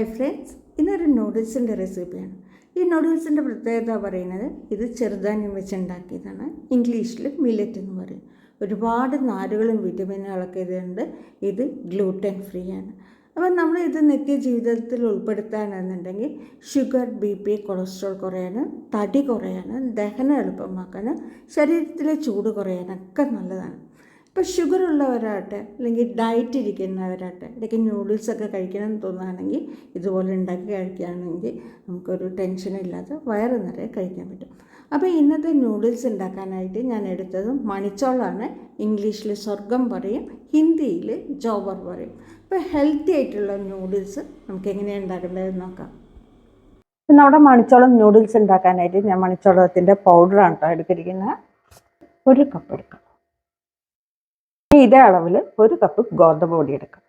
Hi friends ഇന്നൊരു നൂഡിൽസിന്റെ റെസിപ്പിയാണ് ഈ നൂഡിൽസിന്റെ പ്രത്യേകത പറയുന്നത് ഇത് ചെറുധാന്യം വെച്ച് ഉണ്ടാക്കിയതാണ് ഇംഗ്ലീഷിൽ മില്ലറ്റ് എന്ന് പറയും. ഒരുപാട് നാരുകളും വിറ്റമിനുകളൊക്കെ ഇതുണ്ട്. ഇത് ഗ്ലൂട്ടൻ ഫ്രീ ആണ്. അപ്പം നമ്മൾ ഇത് നിത്യ ജീവിതത്തിൽ ഉൾപ്പെടുത്താനെന്നുണ്ടെങ്കിൽ ഷുഗർ ബി പി കൊളസ്ട്രോൾ കുറയാനും തടി കുറയാനും ദഹനം എളുപ്പമാക്കാനും ശരീരത്തിലെ ചൂട് കുറയാനൊക്കെ നല്ലതാണ്. ഇപ്പോൾ ഷുഗർ ഉള്ളവരാട്ടെ അല്ലെങ്കിൽ ഡയറ്റ് ഇരിക്കുന്നവരാട്ടെ ഇടയ്ക്ക് നൂഡിൽസൊക്കെ കഴിക്കണം എന്ന് തോന്നുകയാണെങ്കിൽ ഇതുപോലെ ഉണ്ടാക്കി കഴിക്കുകയാണെങ്കിൽ നമുക്കൊരു ടെൻഷനില്ലാതെ വയറ് നിറയെ കഴിക്കാൻ പറ്റും. അപ്പോൾ ഇന്നത്തെ ന്യൂഡിൽസ് ഉണ്ടാക്കാനായിട്ട് ഞാൻ എടുത്തത് മണിച്ചോളാണ്. ഇംഗ്ലീഷിൽ സ്വർഗം പറയും ഹിന്ദിയിൽ ജോബർ പറയും. അപ്പോൾ ഹെൽത്തി ആയിട്ടുള്ള ന്യൂഡിൽസ് നമുക്ക് എങ്ങനെയാണ് ഉണ്ടാക്കേണ്ടതെന്ന് നോക്കാം. നമ്മുടെ മണിച്ചോളം ന്യൂഡിൽസ് ഉണ്ടാക്കാനായിട്ട് ഞാൻ മണിച്ചോളത്തിന്റെ പൗഡറാണ് കേട്ടോ എടുത്തിരിക്കുന്നത്. ഒരു കപ്പ് എടുക്കാം. ഇതേ അളവിൽ ഒരു കപ്പ് ഗോതമ്പ് പൊടി എടുക്കാം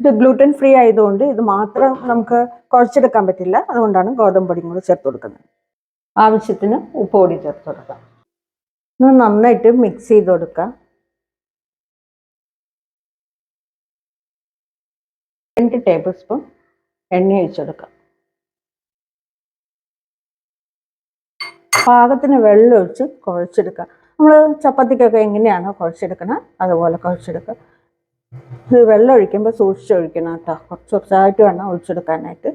ഇത് ഗ്ലൂട്ടൻ ഫ്രീ ആയതുകൊണ്ട് ഇത് മാത്രം നമുക്ക് കുഴച്ചെടുക്കാൻ പറ്റില്ല. അതുകൊണ്ടാണ് ഗോതമ്പ് പൊടിയും കൂടി ചേർത്ത് കൊടുക്കുന്നത്. ആവശ്യത്തിന് ഉപ്പ് പൊടി ചേർത്ത് കൊടുക്കാം. ഇത് നന്നായിട്ട് മിക്സ് ചെയ്ത് കൊടുക്കാം. രണ്ട് ടേബിൾ സ്പൂൺ എണ്ണ ഒഴിച്ചെടുക്കാം പാകത്തിന് വെള്ളം ഒഴിച്ച് കുഴച്ചെടുക്കുക നമ്മൾ ചപ്പാത്തിക്കൊക്കെ എങ്ങനെയാണോ കുഴച്ചെടുക്കണത് അതുപോലെ കുഴച്ചെടുക്കുക. ഇത് വെള്ളം ഒഴിക്കുമ്പോൾ സൂക്ഷിച്ചൊഴിക്കണം കേട്ടോ. കുറച്ച് കുറച്ചായിട്ട് വേണം ഒഴിച്ചെടുക്കാനായിട്ട്.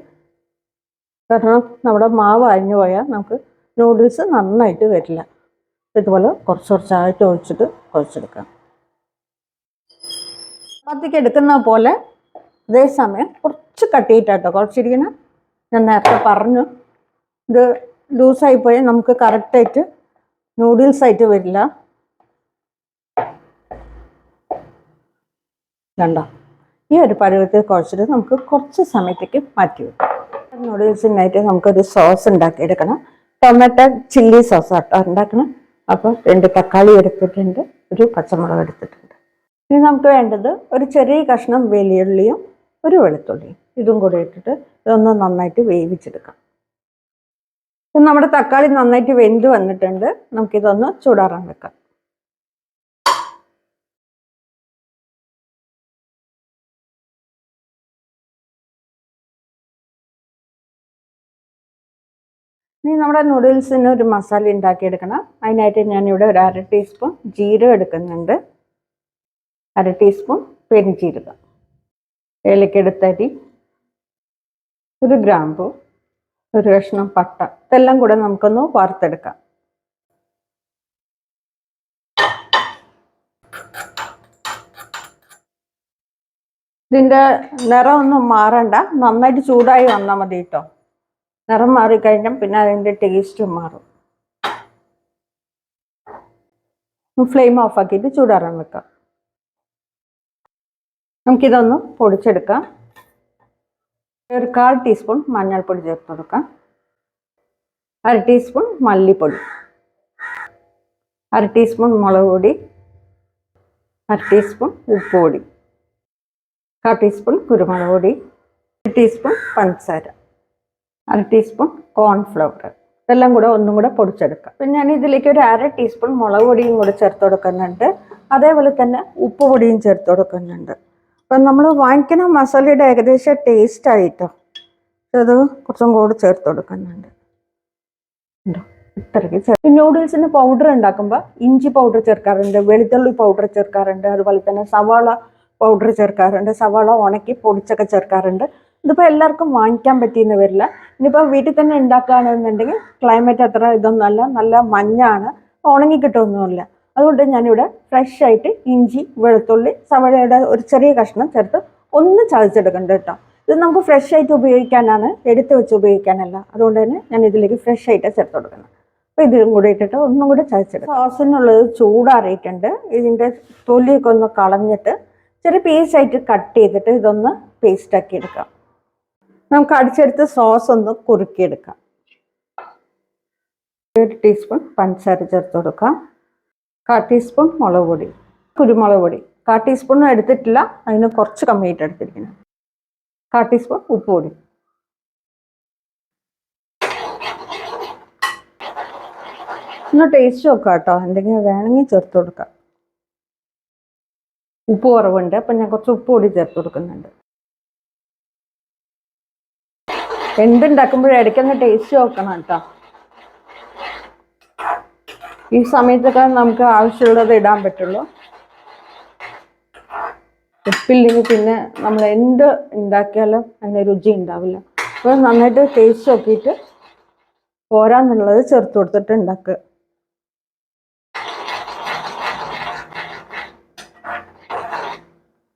കാരണം നമ്മുടെ മാവ് അരിഞ്ഞു പോയാൽ നമുക്ക് നൂഡിൽസ് നന്നായിട്ട് വരില്ല. ഇതുപോലെ കുറച്ച് കുറച്ചായിട്ട് ഒഴിച്ചിട്ട് കുഴച്ചെടുക്കാം. ചപ്പാത്തിക്ക് എടുക്കുന്ന പോലെ അതേസമയം കുറച്ച് കട്ടിയിട്ടാട്ടോ കുറച്ചിരിക്കണം ഞാൻ നേരത്തെ പറഞ്ഞു. ഇത് ലൂസായി പോയാൽ നമുക്ക് കറക്റ്റായിട്ട് നൂഡിൽസ് ആയിട്ട് വരില്ല. കണ്ടോ? ഈ ഒരു പരുവത്തിൽ കുഴച്ചിട്ട് നമുക്ക് കുറച്ച് സമയത്തേക്ക് മാറ്റി വെക്കാം. നൂഡിൽസിനായിട്ട് നമുക്കൊരു സോസ് ഉണ്ടാക്കിയെടുക്കണം. ടൊമാറ്റോ ചില്ലി സോസ് ആട്ടോ ഉണ്ടാക്കണം. അപ്പോൾ രണ്ട് തക്കാളി എടുത്തിട്ടുണ്ട് ഒരു പച്ചമുളക് എടുത്തിട്ടുണ്ട്. ഇനി നമുക്ക് വേണ്ടത് ഒരു ചെറിയ കഷ്ണം വെളിയുള്ളിയും ഒരു വെളുത്തുള്ളിയും. ഇതും കൂടി ഇട്ടിട്ട് ഇതൊന്ന് നന്നായിട്ട് വേവിച്ചെടുക്കാം. നമ്മുടെ തക്കാളി നന്നായിട്ട് വെന്ത് വന്നിട്ടുണ്ട്. നമുക്കിതൊന്ന് ചൂടാറാൻ വെക്കാം. ഇനി നമ്മുടെ നൂഡിൽസിന് ഒരു മസാല ഉണ്ടാക്കിയെടുക്കണം. അതിനായിട്ട് ഞാനിവിടെ ഒരു അര ടീസ്പൂൺ ജീരകം എടുക്കുന്നുണ്ട്. അര ടീസ്പൂൺ പെരുംജീരകം ഏലക്കെടുത്തരി ഒരു ഗ്രാമ്പു. ഒരു കഷ്ണം പട്ട. ഇതെല്ലാം കൂടെ നമുക്കൊന്ന് വാർത്തെടുക്കാം ഇതിന്റെ നിറം ഒന്നും മാറണ്ട. നന്നായിട്ട് ചൂടായി വന്നാൽ മതി കേട്ടോ. നിറം മാറിക്കഴിഞ്ഞാൽ പിന്നെ അതിന്റെ ടേസ്റ്റും മാറും. ഫ്ലെയിം ഓഫ് ആക്കിയിട്ട് ചൂടാറാൻ വെക്കാം. നമുക്കിതൊന്ന് പൊടിച്ചെടുക്കാം. ഒരു കാൽ ടീസ്പൂൺ മഞ്ഞൾപ്പൊടി ചേർത്ത് കൊടുക്കാം. അര ടീസ്പൂൺ മല്ലിപ്പൊടി. അര ടീസ്പൂൺ മുളക് പൊടി. അര ടീസ്പൂൺ ഉപ്പ് പൊടി. കാൽ ടീസ്പൂൺ കുരുമുളക് പൊടി. ഒരു ടീസ്പൂൺ പഞ്ചസാര. അര ടീസ്പൂൺ കോൺഫ്ലവർ. ഇതെല്ലാം കൂടെ ഒന്നും കൂടെ പൊടിച്ചെടുക്കാം. പിന്നെ ഞാൻ ഇതിലേക്ക് ഒരു അര ടീസ്പൂൺ മുളക് പൊടിയും കൂടെ ചേർത്ത് കൊടുക്കുന്നുണ്ട്. അതേപോലെ തന്നെ ഉപ്പ് പൊടിയും ചേർത്ത് കൊടുക്കുന്നുണ്ട്. അപ്പം നമ്മൾ വാങ്ങിക്കുന്ന മസാലയുടെ ഏകദേശം ടേസ്റ്റ് ആയിട്ടോ? അത് കുറച്ചും കൂടി ചേർത്ത് കൊടുക്കുന്നുണ്ട്. ഉണ്ടോ? ഇത്രയ്ക്ക് ചേർത്ത് നൂഡിൽസിന് പൗഡർ ഉണ്ടാക്കുമ്പോൾ ഇഞ്ചി പൗഡർ ചേർക്കാറുണ്ട് വെളുത്തുള്ളി പൗഡർ ചേർക്കാറുണ്ട് അതുപോലെ തന്നെ സവാള പൗഡർ ചേർക്കാറുണ്ട് സവാള ഉണക്കി പൊടിച്ചൊക്കെ ചേർക്കാറുണ്ട്. ഇതിപ്പോൾ എല്ലാവർക്കും വാങ്ങിക്കാൻ പറ്റിയെന്ന് വരില്ല. ഇനിയിപ്പോൾ വീട്ടിൽ തന്നെ ഉണ്ടാക്കുകയാണെന്നുണ്ടെങ്കിൽ ക്ലൈമറ്റ് അത്ര ഇതൊന്നുമല്ല നല്ല മഞ്ഞാണ്. ഉണങ്ങി കിട്ടുമൊന്നുമില്ല. അതുകൊണ്ട് ഞാനിവിടെ ഫ്രഷ് ആയിട്ട് ഇഞ്ചി വെളുത്തുള്ളി സവളയുടെ ഒരു ചെറിയ കഷ്ണം ചേർത്ത് ഒന്ന് ചതച്ചെടുക്കേണ്ടത് കേട്ടോ. ഇത് നമുക്ക് ഫ്രഷ് ആയിട്ട് ഉപയോഗിക്കാനാണ് എടുത്ത് വെച്ച് ഉപയോഗിക്കാനല്ല. അതുകൊണ്ട് തന്നെ ഞാൻ ഇതിലേക്ക് ഫ്രഷ് ആയിട്ട് ചേർത്ത് കൊടുക്കണം. അപ്പോൾ ഇതും കൂടി ഇട്ടിട്ട് ഒന്നും കൂടി ചതച്ചെടുക്കും. സോസിനുള്ളത് ചൂടാറിയിട്ടുണ്ട്. ഇതിന്റെ തൊലിയൊക്കെ ഒന്ന് കളഞ്ഞിട്ട് ചെറിയ പീസായിട്ട് കട്ട് ചെയ്തിട്ട് ഇതൊന്ന് പേസ്റ്റ് ആക്കി എടുക്കാം. നമുക്ക് അടിച്ചെടുത്ത് സോസ് ഒന്ന് കുറുക്കിയെടുക്കാം. ഒരു ടീസ്പൂൺ പഞ്ചസാര ചേർത്ത് കൊടുക്കാം. കാ ടീസ്പൂൺ മുളക് പൊടി കുരുമുളക് പൊടി. കാ ടീസ്പൂണും എടുത്തിട്ടില്ല അതിന് കുറച്ച് കമ്മിയായിട്ട് എടുത്തിരിക്കുന്നത് കാ ടീസ്പൂൺ ഉപ്പ് പൊടി. ഒന്ന് ടേസ്റ്റ് നോക്കാം കേട്ടോ എന്തെങ്കിലും വേണമെങ്കിൽ ചേർത്ത് കൊടുക്കാം. ഉപ്പ് കുറവുണ്ട് അപ്പം ഞാൻ കുറച്ച് ഉപ്പ് പൊടി ചേർത്ത് കൊടുക്കുന്നുണ്ട്. എന്തുണ്ടാക്കുമ്പോഴും ഇടയ്ക്കൊന്ന് ടേസ്റ്റ് നോക്കണം കേട്ടോ ഈ സമയത്തൊക്കെ നമുക്ക് ആവശ്യമുള്ളത് ഇടാൻ പറ്റുള്ളൂ. ഉപ്പില്ലെങ്കിൽ പിന്നെ നമ്മൾ എന്ത് ഉണ്ടാക്കിയാലും അതിന് രുചി ഉണ്ടാവില്ല. അപ്പോൾ നന്നായിട്ട് ടേസ്റ്റ് നോക്കിയിട്ട് പോരാന്നുള്ളത് ചേർത്ത് കൊടുത്തിട്ട് ഉണ്ടാക്കുക.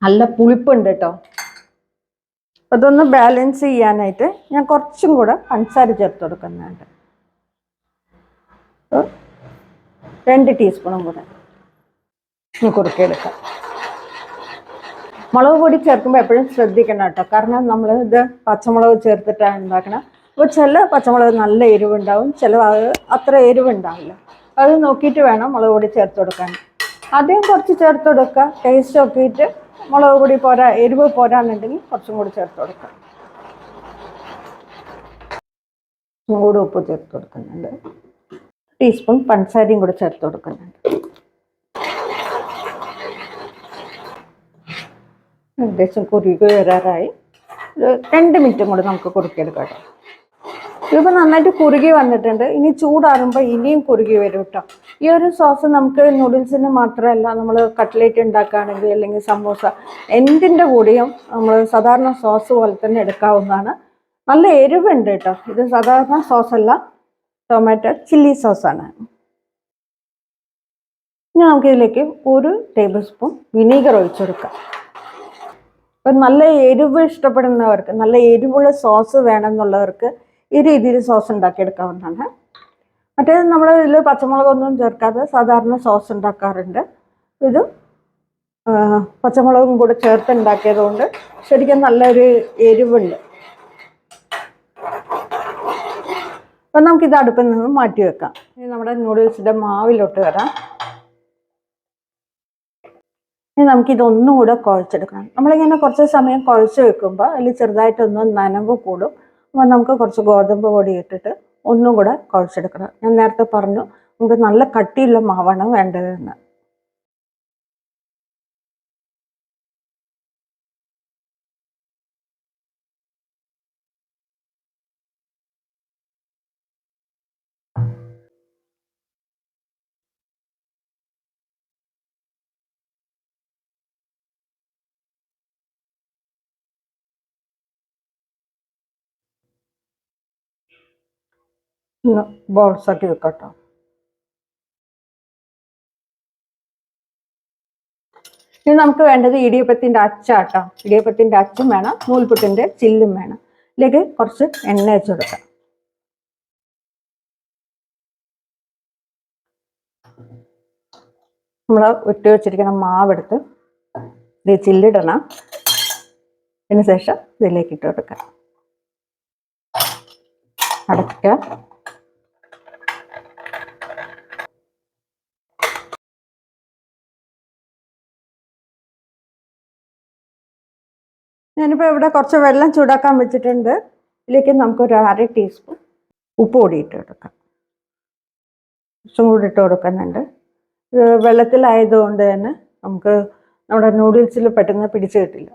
നല്ല പുളിപ്പുണ്ട് കേട്ടോ. അതൊന്ന് ബാലൻസ് ചെയ്യാനായിട്ട് ഞാൻ കുറച്ചും കൂടെ പഞ്ചസാര ചേർത്ത് കൊടുക്കുന്നുണ്ട് രണ്ട് ടീസ്പൂണും കൂടെ ഇനി കുറുക്കിയെടുക്കാം. മുളക് പൊടി ചേർക്കുമ്പോൾ എപ്പോഴും ശ്രദ്ധിക്കണം കേട്ടോ. കാരണം നമ്മൾ ഇത് പച്ചമുളക് ചേർത്തിട്ടാണ് ഉണ്ടാക്കണം. അപ്പോൾ ചില പച്ചമുളക് നല്ല എരിവുണ്ടാവും ചില അത് അത്ര എരിവുണ്ടാവില്ല. അത് നോക്കിയിട്ട് വേണം മുളക് പൊടി ചേർത്ത് കൊടുക്കാൻ. ആദ്യം കുറച്ച് ചേർത്ത് കൊടുക്കുക. ടേസ്റ്റ് നോക്കിയിട്ട് മുളക് പൊടി പോരാ എരിവ് പോരാന്നുണ്ടെങ്കിൽ കുറച്ചും കൂടി ചേർത്ത് കൊടുക്കാം. കുറച്ചും കൂടി ഉപ്പ് ചേർത്ത് കൊടുക്കുന്നുണ്ട്. ടീസ്പൂൺ പഞ്ചസാരയും കൂടെ ചേർത്ത് കൊടുക്കുന്നുണ്ട്. ഏകദേശം കുറുകി വരാറായി. രണ്ട് മിനിറ്റും കൂടി നമുക്ക് കുറുക്കിയെടുക്കാം കേട്ടോ. ഇതിപ്പോൾ നന്നായിട്ട് കുറുകി വന്നിട്ടുണ്ട്. ഇനി ചൂടാറുമ്പോൾ ഇനിയും കുറുകി വരും കേട്ടോ. ഈ ഒരു സോസ് നമുക്ക് നൂഡിൽസിന് മാത്രമല്ല നമ്മൾ കട്ട്ലേറ്റ് ഉണ്ടാക്കുകയാണെങ്കിൽ അല്ലെങ്കിൽ സമൂസ എന്തിന്റെ കൂടെയും നമ്മൾ സാധാരണ സോസ് പോലെ തന്നെ എടുക്കാവുന്നതാണ്. നല്ല എരിവുണ്ട് കേട്ടോ. ഇത് സാധാരണ സോസല്ല. Tomato chilli സോസാണ്. ഇനി നമുക്കിതിലേക്ക് ഒരു ടേബിൾ സ്പൂൺ വിനീഗർ ഒഴിച്ചു കൊടുക്കാം അപ്പം നല്ല എരിവ് ഇഷ്ടപ്പെടുന്നവർക്ക് നല്ല എരിവുള്ള സോസ് വേണമെന്നുള്ളവർക്ക് ഈ രീതിയിൽ സോസ് ഉണ്ടാക്കിയെടുക്കാവുന്നതാണ്. മറ്റേത് നമ്മൾ ഇതിൽ പച്ചമുളകൊന്നും ചേർക്കാതെ സാധാരണ സോസ് ഉണ്ടാക്കാറുണ്ട്. ഇത് പച്ചമുളകും കൂടെ ചേർത്ത് ഉണ്ടാക്കിയതുകൊണ്ട് ശരിക്കും നല്ലൊരു എരിവുണ്ട്. അപ്പം നമുക്കിത് അടുപ്പിൽ നിന്ന് മാറ്റി വെക്കാം. ഇനി നമ്മുടെ നൂഡിൽസിന്റെ മാവിലോട്ട് വരാം. ഇനി നമുക്കിതൊന്നും കൂടെ കുഴച്ചെടുക്കണം. നമ്മളിങ്ങനെ കുറച്ച് സമയം കുഴച്ച് വെക്കുമ്പോൾ അതിൽ ചെറുതായിട്ടൊന്ന് നനവ് കൂടും. അപ്പോൾ നമുക്ക് കുറച്ച് ഗോതമ്പ് പൊടി ഇട്ടിട്ട് ഒന്നും കൂടെ കുഴച്ചെടുക്കണം. ഞാൻ നേരത്തെ പറഞ്ഞു നമുക്ക് നല്ല കട്ടിയുള്ള മാവാണ് വേണ്ടതെന്ന്. ഒന്ന് ബോൾസ് ആക്കി വെക്കട്ടോ. ഇനി നമുക്ക് വേണ്ടത് ഇടിയപ്പത്തിന്റെ അച്ചാട്ടോ. ഇടിയപ്പത്തിന്റെ അച്ചും വേണം നൂൽപുട്ടിന്റെ ചില്ലും വേണം. ഇതിലേക്ക് കുറച്ച് എണ്ണ വെച്ച് കൊടുക്കാം. നമ്മൾ ഇട്ട് വെച്ചിരിക്കുന്ന മാവെടുത്ത് ഇത് ചില്ലിടണം. അതിന് ശേഷം ഇതിലേക്ക് ഇട്ട് കൊടുക്കാം. അടയ്ക്കുക ഞാനിപ്പോൾ ഇവിടെ കുറച്ച് വെള്ളം ചൂടാക്കാൻ വെച്ചിട്ടുണ്ട്. ഇതിലേക്ക് നമുക്കൊരു അര ടീസ്പൂൺ ഉപ്പ് പൊടി ഇട്ട് കൊടുക്കാം. കുറച്ചും കൂടി ഇട്ട് കൊടുക്കുന്നുണ്ട്. ഇത് വെള്ളത്തിലായതുകൊണ്ട് തന്നെ നമുക്ക് നമ്മുടെ നൂഡിൽസിൽ പെട്ടെന്ന് പിടിച്ച് കിട്ടില്ല.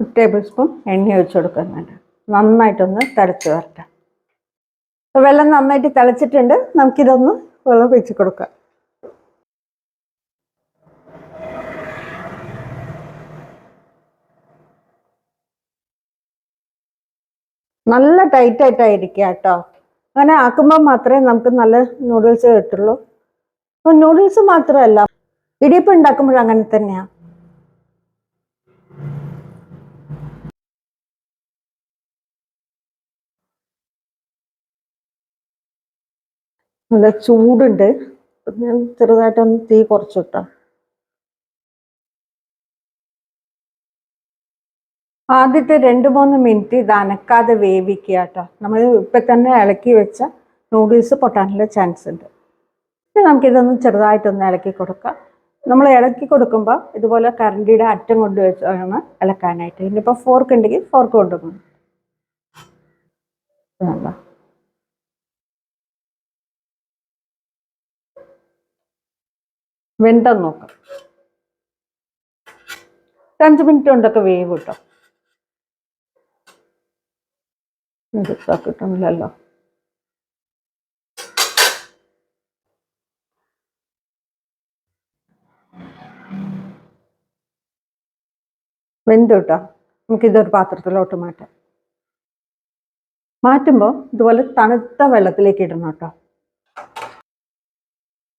ഒരു ടേബിൾ സ്പൂൺ എണ്ണ ഒഴിച്ച് കൊടുക്കുന്നുണ്ട്. നന്നായിട്ടൊന്ന് തിളച്ച് വരട്ടെ. വെള്ളം നന്നായിട്ട് തിളച്ചിട്ടുണ്ട്. നമുക്കിതൊന്ന് വെള്ളം വെച്ച് കൊടുക്കാം. നല്ല ടൈറ്റ് ആയിട്ടായിരിക്കുക കേട്ടോ. അങ്ങനെ ആക്കുമ്പോൾ മാത്രമേ നമുക്ക് നല്ല നൂഡിൽസ് കിട്ടുള്ളൂ. അപ്പം നൂഡിൽസ് മാത്രമല്ല ഇടിയപ്പം ഉണ്ടാക്കുമ്പോഴും അങ്ങനെ തന്നെയാണ് നല്ല ചൂടുണ്ട്. ഞാൻ ചെറുതായിട്ടൊന്ന് തീ കുറച്ച് ആദ്യത്തെ രണ്ട് മൂന്ന് മിനിറ്റ് ഇത് അനക്കാതെ വേവിക്കുക കേട്ടോ നമ്മൾ ഇപ്പം തന്നെ ഇളക്കി വെച്ച നൂഡിൽസ് പൊട്ടാനുള്ള ചാൻസ് ഉണ്ട്. പിന്നെ നമുക്കിതൊന്ന് ചെറുതായിട്ടൊന്ന് ഇളക്കി കൊടുക്കാം. നമ്മൾ ഇളക്കി കൊടുക്കുമ്പോൾ ഇതുപോലെ കറണ്ടിയുടെ അറ്റം കൊണ്ട് വെച്ച് വേണം ഇളക്കാനായിട്ട്. ഇനിയിപ്പോൾ ഫോർക്ക് ഉണ്ടെങ്കിൽ ഫോർക്ക് കൊണ്ടുപോകണം വെന്തം നോക്കാം. അഞ്ച് മിനിറ്റ് കൊണ്ടൊക്കെ വേവ് കിട്ടും മിക്സാ കിട്ടുന്നില്ലല്ലോ വെന്തു കേട്ടോ. നമുക്കിതൊരു പാത്രത്തിലോട്ട് മാറ്റാം. മാറ്റുമ്പോൾ ഇതുപോലെ തണുത്ത വെള്ളത്തിലേക്ക് ഇടണം കേട്ടോ.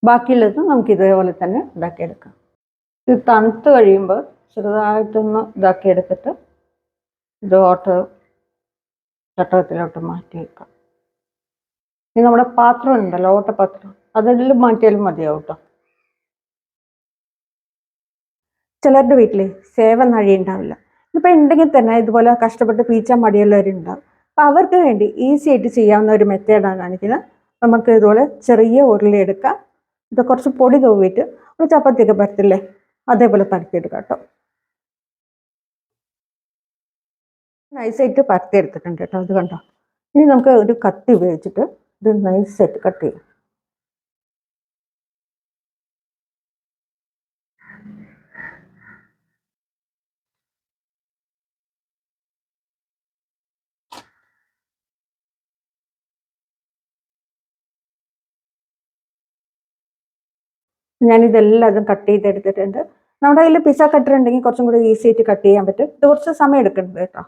ബാക്കിയുള്ളത് നമുക്ക് ഇതേപോലെ തന്നെ ഇതാക്കിയെടുക്കാം. ഇത് തണുത്ത് കഴിയുമ്പോൾ ചെറുതായിട്ടൊന്ന് ഇതാക്കി എടുത്തിട്ട് ഇത് ഓട്ട ചട്ടകത്തിലോട്ട് മാറ്റി വെക്കാം ഇനി നമ്മുടെ പാത്രം ഉണ്ടല്ലോ ഓട്ടപാത്രം അതെല്ലാം മാറ്റിയാലും മതിയാവും കേട്ടോ ചിലരുടെ വീട്ടിൽ സേവ നഴി ഉണ്ടാവില്ല. ഇപ്പം ഉണ്ടെങ്കിൽ തന്നെ ഇതുപോലെ കഷ്ടപ്പെട്ട് പീച്ചാൻ മടിയുള്ളവരുണ്ടാവും. അപ്പം അവർക്ക് വേണ്ടി ഈസി ആയിട്ട് ചെയ്യാവുന്ന ഒരു മെത്തേഡാണ് കാണിക്കുന്നത്. നമുക്ക് ഇതുപോലെ ചെറിയ ഉരുളി എടുക്കാം. ഇത് കുറച്ച് പൊടി തൂവിയിട്ട് ഒരു ചപ്പാത്തിയൊക്കെ പരത്തില്ലേ അതേപോലെ പരത്തിയെടുക്കാം കേട്ടോ നൈസായിട്ട് പരത്തി എടുത്തിട്ടുണ്ട് കേട്ടോ. അത് കണ്ടോ? ഇനി നമുക്ക് ഒരു കത്തി ഉപയോഗിച്ചിട്ട് ഇത് നൈസായിട്ട് കട്ട് ചെയ്യാം. ഞാനിതെല്ലാം അതും കട്ട് ചെയ്തെടുത്തിട്ടുണ്ട്. നമ്മുടെ കയ്യിൽ പിസ്സ കട്ടർ ഉണ്ടെങ്കിൽ കുറച്ചും കൂടി ഈസി ആയിട്ട് കട്ട് ചെയ്യാൻ പറ്റും. ഇത് കുറച്ച് സമയം എടുക്കുന്നുണ്ട് കേട്ടോ.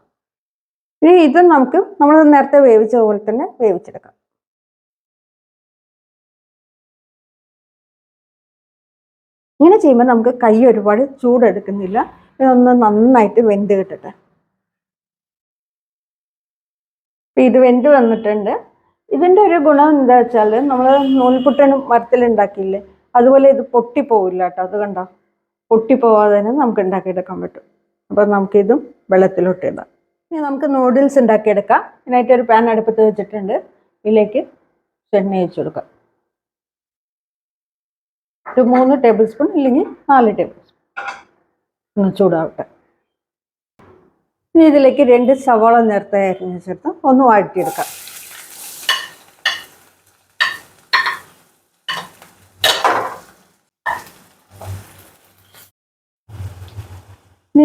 ഇനി ഇത് നമുക്ക് നമ്മൾ നേരത്തെ വേവിച്ച പോലെ തന്നെ വേവിച്ചെടുക്കാം. ഇങ്ങനെ ചെയ്യുമ്പോൾ നമുക്ക് കൈ ഒരുപാട് ചൂടെടുക്കുന്നില്ല. ഇതൊന്ന് നന്നായിട്ട് വെന്ത് കിട്ടട്ടെ. ഇത് വെന്ത് വന്നിട്ടുണ്ട്. ഇതിന്റെ ഒരു ഗുണം എന്താ വെച്ചാൽ നമ്മൾ നൂൽപുട്ടനും മരത്തിലുണ്ടാക്കിയില്ലേ അതുപോലെ ഇത് പൊട്ടിപ്പോവില്ല കേട്ടോ. അത് കണ്ടോ? പൊട്ടിപ്പോവാതെ തന്നെ നമുക്ക് ഉണ്ടാക്കിയെടുക്കാൻ പറ്റും. അപ്പം നമുക്കിതും വെള്ളത്തിലോട്ട് ഇടാം. ഇനി നമുക്ക് നൂഡിൽസ് ഉണ്ടാക്കിയെടുക്കാം. ഇതിനായിട്ട് ഒരു പാൻ അടുപ്പത്ത് വെച്ചിട്ടുണ്ട്. ഇതിലേക്ക് എണ്ണ വെച്ച് കൊടുക്കാം. ഒരു മൂന്ന് ടേബിൾ സ്പൂൺ ഇല്ലെങ്കിൽ നാല് ടേബിൾ സ്പൂൺ ഒന്ന് ചൂടാവട്ടെ. ഇനി ഇതിലേക്ക് രണ്ട് സവാള നേരത്തെ അരിഞ്ഞ് ചേർത്ത് ഒന്ന് വഴറ്റിയെടുക്കാം.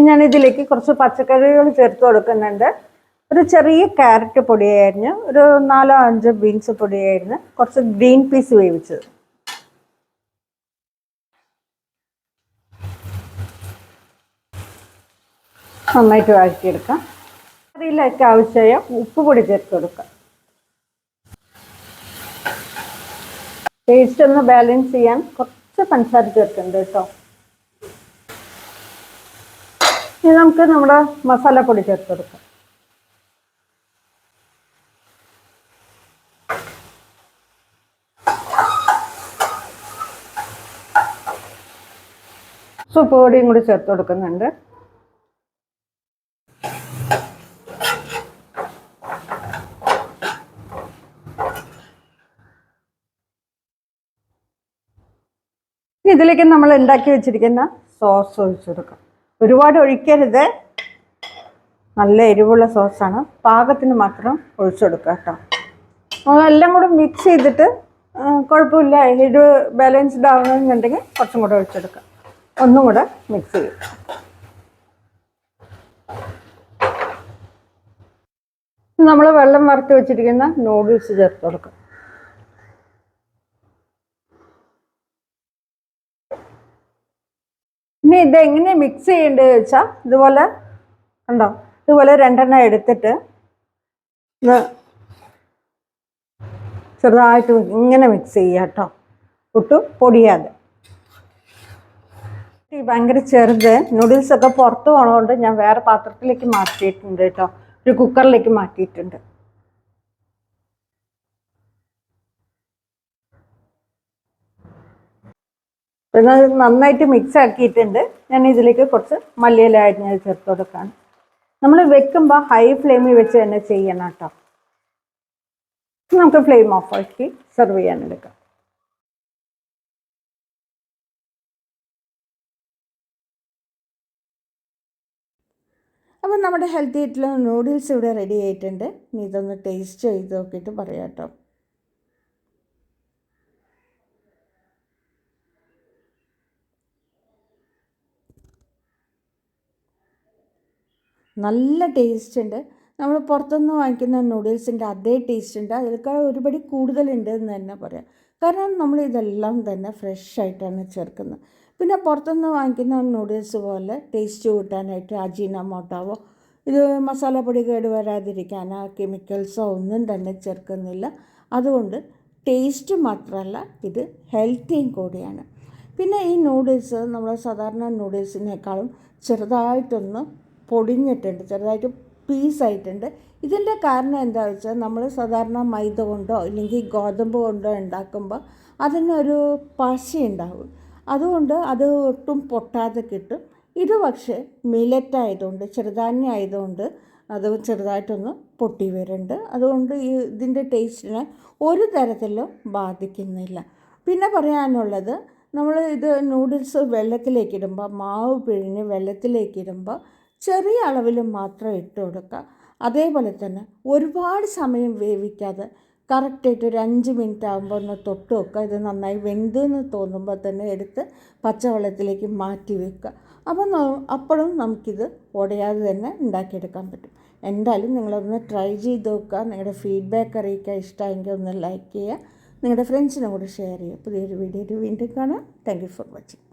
ഇനി ഞാൻ ഇതിലേക്ക് കുറച്ച് പച്ചക്കറികൾ ചേർത്ത് കൊടുക്കുന്നുണ്ട്. ഒരു ചെറിയ ക്യാരറ്റ് പൊടിയായിരുന്നു. ഒരു നാലോ അഞ്ചോ ബീൻസ് പൊടിയായിരുന്നു. കുറച്ച് ഗ്രീൻ പീസ് വേവിച്ചത് നന്നായിട്ട് വഴറ്റിയെടുക്കാം. കറിയിലേക്ക് ആവശ്യമായ ഉപ്പ് പൊടി ചേർത്ത് കൊടുക്കാം. ടേസ്റ്റ് ഒന്ന് ബാലൻസ് ചെയ്യാൻ കുറച്ച് പഞ്ചസാര ചേർക്കുന്നുണ്ട് കേട്ടോ. ഇനി നമുക്ക് നമ്മുടെ മസാലപ്പൊടി ചേർത്ത് കൊടുക്കാം സൂപ്പ് പൊടിയും കൂടി ചേർത്ത് കൊടുക്കുന്നുണ്ട് ഇതിലേക്ക് നമ്മൾ ഉണ്ടാക്കി വെച്ചിരിക്കുന്ന സോസ് ഒഴിച്ചു കൊടുക്കാം ഒരുപാട് ഒഴിക്കരുത്. നല്ല എരിവുള്ള സോസാണ്. പാകത്തിന് മാത്രം ഒഴിച്ചു കൊടുക്കുക കേട്ടോ എല്ലാം കൂടെ മിക്സ് ചെയ്തിട്ട് കുഴപ്പമില്ല. എരിവ് ബാലൻസ്ഡ് ആവണമെന്നുണ്ടെങ്കിൽ കുറച്ചും കൂടെ ഒഴിച്ചെടുക്കാം ഒന്നും കൂടെ മിക്സ് ചെയ്യും. നമ്മൾ വെള്ളം വറുത്ത് വെച്ചിരിക്കുന്ന നൂഡിൽസ് ചേർത്ത് കൊടുക്കാം ഇനി ഇതെങ്ങനെ മിക്സ് ചെയ്യേണ്ടത് വെച്ചാൽ ഇതുപോലെ ഉണ്ടോ ഇതുപോലെ രണ്ടെണ്ണം എടുത്തിട്ട് ചെറുതായിട്ട് ഇങ്ങനെ മിക്സ് ചെയ്യുക കേട്ടോ. ഒട്ടും പൊടിയാതെ. ഭയങ്കര ചെറുത് നൂഡിൽസൊക്കെ പുറത്ത് പോണതുകൊണ്ട് ഞാൻ വേറെ പാത്രത്തിലേക്ക് മാറ്റിയിട്ടുണ്ട് കേട്ടോ. ഒരു കുക്കറിലേക്ക് മാറ്റിയിട്ടുണ്ട്. പിന്നെ നന്നായിട്ട് മിക്സ് ആക്കിയിട്ടുണ്ട്. ഞാൻ ഇതിലേക്ക് കുറച്ച് മല്ലിയിലായിട്ട് ഞാൻ ചേർത്ത് കൊടുക്കാണ്. നമ്മൾ വെക്കുമ്പോൾ ഹൈ ഫ്ലെയിമിൽ വെച്ച് തന്നെ ചെയ്യണം കേട്ടോ. നമുക്ക് ഫ്ലെയിം ഓഫ് ആക്കി സെർവ് ചെയ്യാൻ എടുക്കാം. അപ്പോൾ നമ്മുടെ ഹെൽത്തി ആയിട്ടുള്ള നൂഡിൽസ് ഇവിടെ റെഡി ആയിട്ടുണ്ട്. ഇനി ഇതൊന്ന് ടേസ്റ്റ് ചെയ്ത് നോക്കിയിട്ട് പറയാം കേട്ടോ. നല്ല ടേസ്റ്റ് ഉണ്ട് നമ്മൾ പുറത്തുനിന്ന് വാങ്ങിക്കുന്ന നൂഡിൽസിന്റെ അതേ ടേസ്റ്റ് ഉണ്ട് അതിനേക്കാൾ ഒരുപടി കൂടുതലുണ്ട് എന്ന് തന്നെ പറയാം. കാരണം നമ്മൾ ഇതെല്ലാം തന്നെ ഫ്രഷ് ആയിട്ടാണ് ചേർക്കുന്നത്. പിന്നെ പുറത്തുനിന്ന് വാങ്ങിക്കുന്ന നൂഡിൽസ് പോലെ ടേസ്റ്റ് കൂട്ടാനായിട്ട് അജീനമോട്ടാവോ ഇത് മസാലപ്പൊടി കേട് വരാതിരിക്കാൻ ആ കെമിക്കൽസോ ഒന്നും തന്നെ ചേർക്കുന്നില്ല. അതുകൊണ്ട് ടേസ്റ്റ് മാത്രമല്ല ഇത് ഹെൽത്തിയും കൂടിയാണ്. പിന്നെ ഈ നൂഡിൽസ് നമ്മൾ സാധാരണ നൂഡിൽസിനേക്കാളും ചെറുതായിട്ടൊന്ന് പൊടിഞ്ഞിട്ടുണ്ട് ചെറുതായിട്ട് പീസായിട്ടുണ്ട്. ഇതിന്റെ കാരണം എന്താ വെച്ചാൽ നമ്മൾ സാധാരണ മൈദ കൊണ്ടോ അല്ലെങ്കിൽ ഗോതമ്പ് കൊണ്ടോ ഉണ്ടാക്കുമ്പോൾ അതിനൊരു പശ ഉണ്ടാവും. അതുകൊണ്ട് അത് ഒട്ടും പൊട്ടാതെ കിട്ടും. ഇത് പക്ഷേ മിലറ്റ് ആയതുകൊണ്ട് ചെറുധാന്യം ആയതുകൊണ്ട് അത് ചെറുതായിട്ടൊന്ന് പൊട്ടി വരുന്നുണ്ട്. അതുകൊണ്ട് ഈ ഇതിന്റെ ടേസ്റ്റിനെ ഒരു തരത്തിലും ബാധിക്കുന്നില്ല. പിന്നെ പറയാനുള്ളത് നമ്മൾ ഇത് നൂഡിൽസ് വെള്ളത്തിലേക്കിടുമ്പോൾ മാവ് പിഴിഞ്ഞ് വെള്ളത്തിലേക്ക് ഇടുമ്പോൾ ചെറിയ അളവിൽ മാത്രം ഇട്ട് കൊടുക്കുക. അതേപോലെ തന്നെ ഒരുപാട് സമയം വേവിക്കാതെ കറക്റ്റായിട്ട് ഒരു അഞ്ച് മിനിറ്റ് ആകുമ്പോൾ ഒന്ന് തൊട്ട് വെക്കുക. ഇത് നന്നായി വെന്തെന്ന് തോന്നുമ്പോൾ തന്നെ എടുത്ത് പച്ചവെള്ളത്തിലേക്ക് മാറ്റി വെക്കുക. അപ്പം അപ്പോഴും നമുക്കിത് ഉടയാതെ തന്നെ ഉണ്ടാക്കിയെടുക്കാൻ പറ്റും. എന്തായാലും നിങ്ങളൊന്ന് ട്രൈ ചെയ്ത് നോക്കുക. നിങ്ങളുടെ ഫീഡ്ബാക്ക് അറിയിക്കുക. ഇഷ്ടമെങ്കിൽ ഒന്ന് ലൈക്ക് ചെയ്യുക. നിങ്ങളുടെ ഫ്രണ്ട്സിനും കൂടെ ഷെയർ ചെയ്യുക. പുതിയൊരു വീഡിയോ വീണ്ടും കാണാം. Thank you for watching